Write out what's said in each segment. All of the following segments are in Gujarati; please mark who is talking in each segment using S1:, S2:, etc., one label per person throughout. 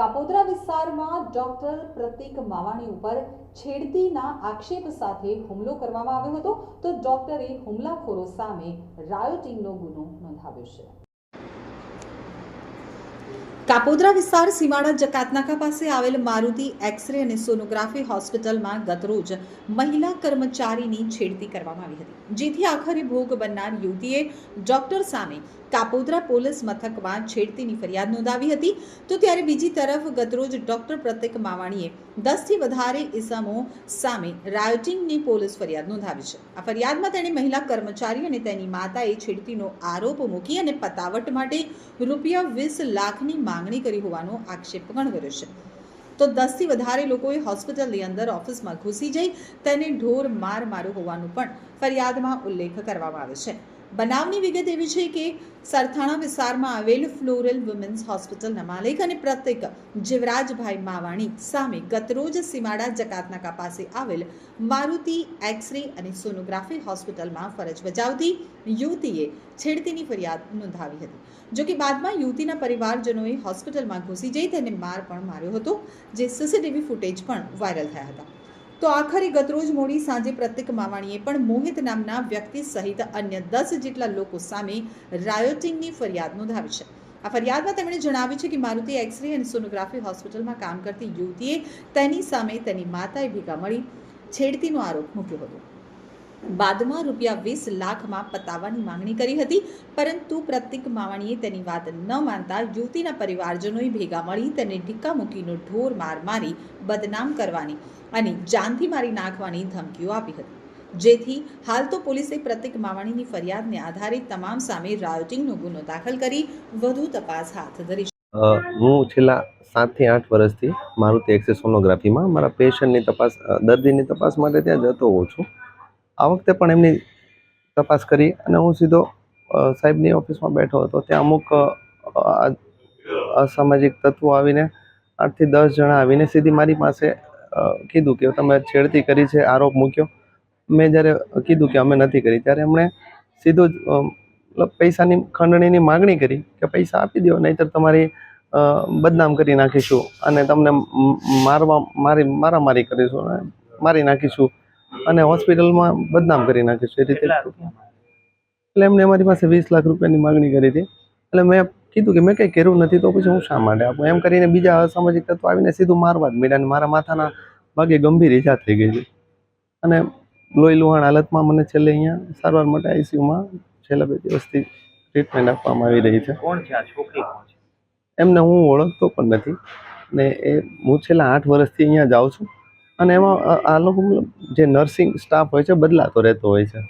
S1: કાપોદ્રા વિસ્તારમાં ડોક્ટર પ્રતિક માવાણી ઉપર છેડતીના આક્ષેપ સાથે હુમલો કરવામાં આવ્યો હતો. તો ડોક્ટરે હુમલાખોરો સામે રાયોટિંગનો ગુનો નોંધાવ્યો છે. કાપોદ્રા વિસ્તાર સીમાડા જકાતનાકા પાસે આવેલ મારુતિ એક્સરે અને સોનોગ્રાફી હોસ્પિટલમાં ગતરોજ મહિલા કર્મચારીની છેડતી કરવામાં આવી હતી. જેથી આખરે ભોગ બનનાર યુવતીએ ડોક્ટર સામે કાપોદ્રા પોલીસ મથકમાં છેડતીની ફરિયાદ નોંધાવી હતી. તો ત્યારે બીજી તરફ ગતરોજ ડોક્ટર પ્રતિક માવાણીએ દસથી વધારે ઇસમો સામે રાયોટિંગની પોલીસ ફરિયાદ નોંધાવી છે. આ ફરિયાદમાં તેણે મહિલા કર્મચારી અને તેની માતાએ છેડતીનો આરોપ મૂકી અને પતાવટ માટે રૂપિયા વીસ લાખની માંગણી કરી હોવાનો આક્ષેપ પણ કર્યો છે. તો દસથી વધારે લોકોએ હોસ્પિટલની અંદર ઓફિસમાં ઘૂસી જઈ તેને ઢોર માર માર્યો હોવાનું પણ ફરિયાદમાં ઉલ્લેખ કરવામાં આવે છે. બનાવની વિગત એવી છે કે સરથાણા વિસ્તારમાં આવેલ ફ્લોરલ વુમેન્સ હોસ્પિટલના માલિક અને પ્રત્યેક જીવરાજભાઈ માવાણી સામે ગતરોજ સીમાડા જકાતનાકા પાસે આવેલ મારુતિ એક્સરે અને સોનોગ્રાફી હોસ્પિટલમાં ફરજ બજાવતી યુવતીએ છેડતીની ફરિયાદ નોંધાવી હતી. જો કે બાદમાં યુવતીના પરિવારજનોએ હોસ્પિટલમાં ઘૂસી જઈ તેને માર પણ માર્યો હતો, જે સીસીટીવી ફૂટેજ પણ વાયરલ થયા હતા. તો આખરે ગતરોજ મોડી સાંજે પ્રત્યેક માવાણીએ પણ મોહિત નામના વ્યક્તિ સહિત અન્ય દસ જેટલા લોકો સામે રાયોટિંગની ફરિયાદ નોંધાવી છે. આ ફરિયાદમાં તેમણે જણાવ્યું છે કે મારુતિ એક્સરે અને સોનોગ્રાફી હોસ્પિટલમાં કામ કરતી યુવતીએ તેની સામે તેની માતાએ ભેગા મળી છેડતીનો આરોપ મૂક્યો હતો. બાદમાં રૂપિયા વીસ લાખમાં પતાવવાની માંગણી કરી હતી, પરંતુ પ્રતિક માવાણીએ તેની વાત ન માનતા યુવતીના પરિવારજનોએ ભેગા મળી તેને ઢીક્કા મૂકીનો ઢોર માર મારી બદનામ કરવાની અને જાનથી મારી નાખવાની ધમકીઓ આપી હતી. જેથી હાલ તો પોલીસે પ્રતિક માવાણીની ફરિયાદને આધારે તમામ સામે રાયોટિંગનો ગુનો દાખલ કરી વધુ તપાસ હાથ ધરી
S2: હું છેલ્લા સાતથી આઠ વર્ષથી મારુતિ એક્સેસ સોનોગ્રાફીમાં મારા પેશન્ટની તપાસ દર્દીની તપાસ માટે ત્યાં જતો હોઉં છું. આ વખતે પણ એમની તપાસ કરી અને હું સીધો સાહેબની ઓફિસમાં બેઠો હતો. ત્યાં અમુક અસામાજિક તત્વો આવીને આઠથી દસ જણા આવીને સીધી મારી પાસે કીધું કે તમે છેડતી કરી છે, આરોપ મૂક્યો. મેં જ્યારે કીધું કે અમે નથી કરી, ત્યારે એમણે સીધો જ મતલબ પૈસાની ખંડણીની માગણી કરી કે પૈસા આપી દો, નહીંતર તમારી બદનામ કરી નાખીશું અને તમને મારવા, મારી, મારામારી કરીશું અને મારી નાખીશું. અને હોસ્પિટલમાં બદનામ કરી નાખીશું એ રીતે. એટલે એમને અમારી પાસે વીસ લાખ રૂપિયાની માગણી કરી હતી. એટલે મેં કીધું કે મેં કંઈ કર્યું નથી તો પછી હું શા માટે આપું? એમ કરીને બીજા અસામાજિક તત્વો આવીને સીધું મારવા જ મીડા મારા માથાના ભાગે ગંભીર ઈજા થઈ ગઈ છે અને લોહી લુહાણ હાલતમાં મને છેલ્લે અહીંયા સારવાર માટે આઈસીયુમાં છેલ્લા બે દિવસથી ટ્રીટમેન્ટ આપવામાં આવી રહી છે.
S3: કોણ છે આ છોકરી? છે?
S2: એમને હું ઓળખતો પણ નથી. ને એ હું છેલ્લા આઠ વર્ષથી અહીંયા જાઉં છું. અને એમાં આ- લોકો જે નર્સિંગ સ્ટાફ હોય છે બદલાતો રહેતો હોય છે.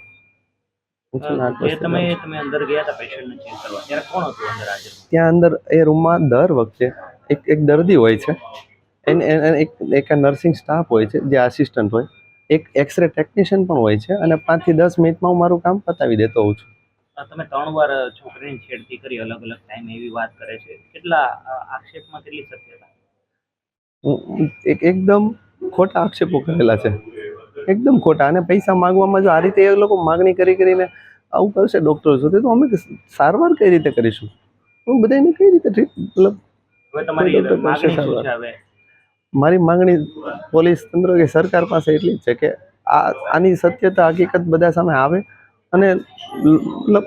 S2: ત્યાં અંદર એ રૂમમાં દર વખતે એક એક દર્દી હોય છે. એને એક એક નર્સિંગ સ્ટાફ હોય છે જે આસિસ્ટન્ટ હોય. એક એક્સરે ટેકનિશિયન પણ હોય છે અને પાંચથી દસ મિનિટમાં હું મારું કામ પતાવી દેતો હોઉં છું.
S3: તમે ત્રણ વાર છોકરીની છેડતી કરી અલગ અલગ ટાઈમ એવી વાત કરે છે. કેટલા આક્ષેપમાં કેટલી સત્યતા?
S2: એકદમ ખોટા આક્ષેપો કરેલા છે. એકદમ ખોટા. અને પૈસા માંગવામાં જો આ રીતે એ લોકો માગણી કરી કરીને આવું કરશે ડૉક્ટરો સુધી તો અમે સારવાર કઈ રીતે કરીશું? હું બધાને કઈ રીતે ટ્રીટ મતલબ મારી માંગણી પોલીસ તંત્ર કે સરકાર પાસે એટલી જ છે કે આ આની સત્યતા હકીકત બધા સામે આવે અને મતલબ